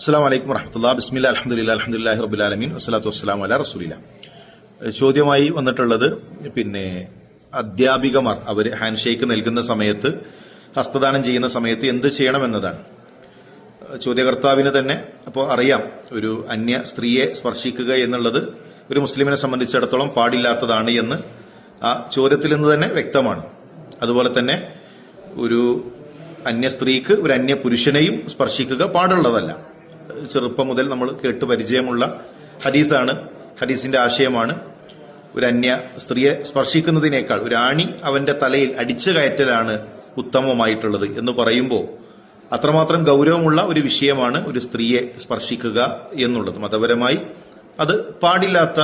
അസ്സാം വലൈക്കും വറഹമത്തുള്ള ബിസ്മില്ല അലഹമുല്ല അലഹമുല്ലാഹി റബുലാലമീൻ വസ്സലാത്തു വസ്സലാം അല റസൂലില്ല. ചോദ്യമായി വന്നിട്ടുള്ളത് പിന്നെ അധ്യാപികമാർ അവർ ഹാൻഡ് ഷേക്ക് നൽകുന്ന സമയത്ത് ഹസ്തദാനം ചെയ്യുന്ന സമയത്ത് എന്ത് ചെയ്യണമെന്നതാണ്. ചോദ്യകർത്താവിന് തന്നെ അപ്പോൾ അറിയാം ഒരു അന്യ സ്ത്രീയെ സ്പർശിക്കുക എന്നുള്ളത് ഒരു മുസ്ലിമിനെ സംബന്ധിച്ചിടത്തോളം പാടില്ലാത്തതാണ് എന്ന് ആ ചോദ്യത്തിൽ നിന്ന് തന്നെ വ്യക്തമാണ്. അതുപോലെ തന്നെ ഒരു അന്യ സ്ത്രീക്ക് ഒരു അന്യ പുരുഷനെയും സ്പർശിക്കുക പാടുള്ളതല്ല. ചെറുപ്പം മുതൽ നമ്മൾ കേട്ട് പരിചയമുള്ള ഹദീസാണ് ഹദീസിന്റെ ആശയമാണ്. ഒരു അന്യ സ്ത്രീയെ സ്പർശിക്കുന്നതിനേക്കാൾ ഒരു ആണി അവന്റെ തലയിൽ അടിച്ചു കയറ്റലാണ് ഉത്തമമായിട്ടുള്ളത് എന്ന് പറയുമ്പോൾ അത്രമാത്രം ഗൗരവമുള്ള ഒരു വിഷയമാണ് ഒരു സ്ത്രീയെ സ്പർശിക്കുക എന്നുള്ളത്. മതപരമായി അത് പാടില്ലാത്ത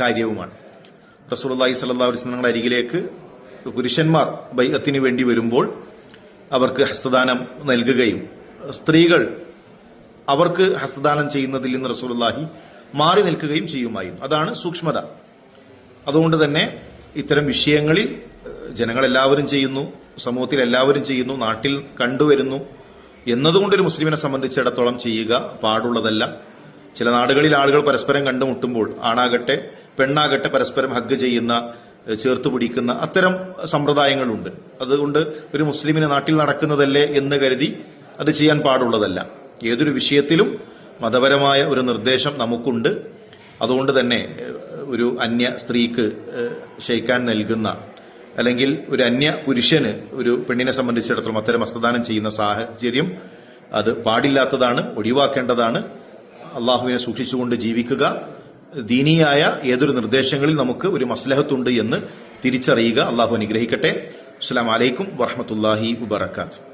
കാര്യവുമാണ്. സ്വല്ലല്ലാഹു അലൈഹി വസല്ലം അരികിലേക്ക് പുരുഷന്മാർ ബൈഅത്തിന് വേണ്ടി വരുമ്പോൾ അവർക്ക് ഹസ്തദാനം നൽകുകയും സ്ത്രീകൾ അവർക്ക് ഹസ്തദാനം ചെയ്യുന്നതിൽ നിന്ന് റസൂലുള്ളാഹി മാറി നിൽക്കുകയും ചെയ്യുമായിരുന്നു. അതാണ് സൂക്ഷ്മത. അതുകൊണ്ട് തന്നെ ഇത്തരം വിഷയങ്ങളിൽ ജനങ്ങളെല്ലാവരും ചെയ്യുന്നു സമൂഹത്തിൽ എല്ലാവരും ചെയ്യുന്നു നാട്ടിൽ കണ്ടുവരുന്നു എന്നതുകൊണ്ട് ഒരു മുസ്ലിമിനെ സംബന്ധിച്ചിടത്തോളം ചെയ്യുക പാടുള്ളതല്ല. ചില നാടുകളിൽ ആളുകൾ പരസ്പരം കണ്ടുമുട്ടുമ്പോൾ ആണാകട്ടെ പെണ്ണാകട്ടെ പരസ്പരം ഹഗ് ചെയ്യുന്ന ചേർത്ത് പിടിക്കുന്ന അത്തരം സമ്പ്രദായങ്ങളുണ്ട്. അതുകൊണ്ട് ഒരു മുസ്ലിമിന് നാട്ടിൽ നടക്കുന്നതല്ലേ എന്ന് കരുതി അത് ചെയ്യാൻ പാടുള്ളതല്ല. ഏതൊരു വിഷയത്തിലും മതപരമായ ഒരു നിർദ്ദേശം നമുക്കുണ്ട്. അതുകൊണ്ട് തന്നെ ഒരു അന്യ സ്ത്രീക്ക് ക്ഷയിക്കാൻ നൽകുന്ന അല്ലെങ്കിൽ ഒരു അന്യ പുരുഷന് ഒരു പെണ്ണിനെ സംബന്ധിച്ചിടത്തോളം അത്തരം ഹസ്തദാനം ചെയ്യുന്ന സാഹചര്യം അത് പാടില്ലാത്തതാണ് ഒഴിവാക്കേണ്ടതാണ്. അള്ളാഹുവിനെ സൂക്ഷിച്ചുകൊണ്ട് ജീവിക്കുക. ദീനിയായ ഏതൊരു നിർദ്ദേശങ്ങളിൽ നമുക്ക് ഒരു മസ്ലഹത്തുണ്ട് എന്ന് തിരിച്ചറിയുക. അള്ളാഹു അനുഗ്രഹിക്കട്ടെ. അസ്സാം വലൈക്കും വറഹമത്തല്ലാഹി വബർക്കാത്തു